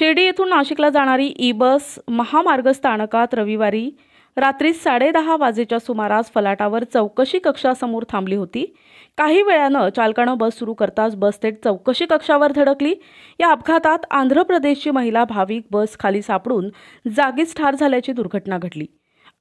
शिर्डी येथून नाशिकला जाणारी ई बस महामार्ग स्थानकात रविवारी रात्री साडेदहा वाजेच्या सुमारास फलाटावर चौकशी कक्षासमोर थांबली होती. काही वेळानं चालकानं बस सुरू करताच बस थेट चौकशी कक्षावर धडकली. या अपघातात आंध्र प्रदेशची महिला भाविक बस खाली सापडून जागीच ठार झाल्याची दुर्घटना घडली.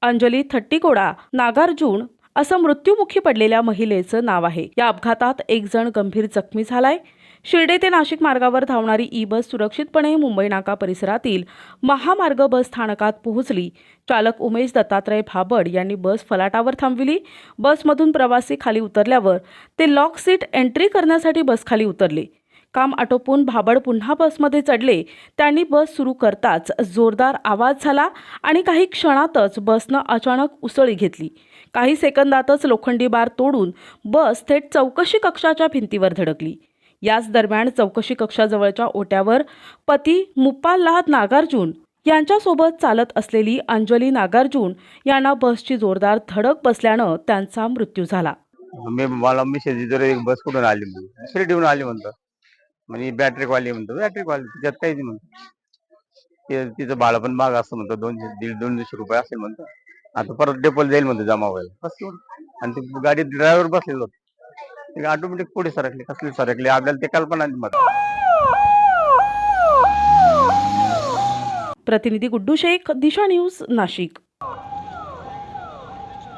अंजली थट्टीकोडा नागार्जुन असं मृत्युमुखी पडलेल्या महिलेचं नाव आहे. या अपघातात एक जण गंभीर जखमी झालाय. शिर्डे ते नाशिक मार्गावर धावणारी ई बस सुरक्षितपणे मुंबई नाका परिसरातील महामार्ग बस स्थानकात पोहोचली. चालक उमेश दत्तात्रय भाबड यांनी बस फलाटावर थांबविली. बसमधून प्रवासी खाली उतरल्यावर ते लॉक सीट एंट्री करण्यासाठी बस खाली उतरले. काम आटोपून भाबड पुन्हा बसमध्ये चढले. त्यांनी बस सुरू करताच जोरदार आवाज झाला आणि काही क्षणातच बसनं अचानक उसळी घेतली. काही सेकंदातच लोखंडी बार तोडून बस थेट चौकशी कक्षाच्या भिंतीवर धडकली. याच दरम्यान चौकशी कक्षाजवळच्या ओट्यावर पती मुप्पाल्लाद नागार्जुन यांच्यासोबत चालत असलेली अंजली नागार्जुन यांना बसची जोरदार धडक बसल्यानं त्यांचा मृत्यू झाला. मी मला मिसेस एक बस कुठून आली म्हणून शिर्डीहून आली म्हणजे म्हणतो म्हणजे बॅटरी वाली म्हणतो बॅटरी वाली त्याच्यात काहीच म्हणतो ते तिचं बाळ पण माग असतं म्हणतो दोनशे दीड दोनशे रुपये असेल म्हणतो. आता परत डेपोल जाईल म्हणतो जमा व्हायला. बस आणि ते गाडीत ड्रायव्हर बसलेलो होतो. ऑटोमॅटिक पुढे सरकले कसले सरकले? आपल्याला ते कल्पना मत प्रतिनिधी गुड्डू शेख दिशा न्यूज नाशिक.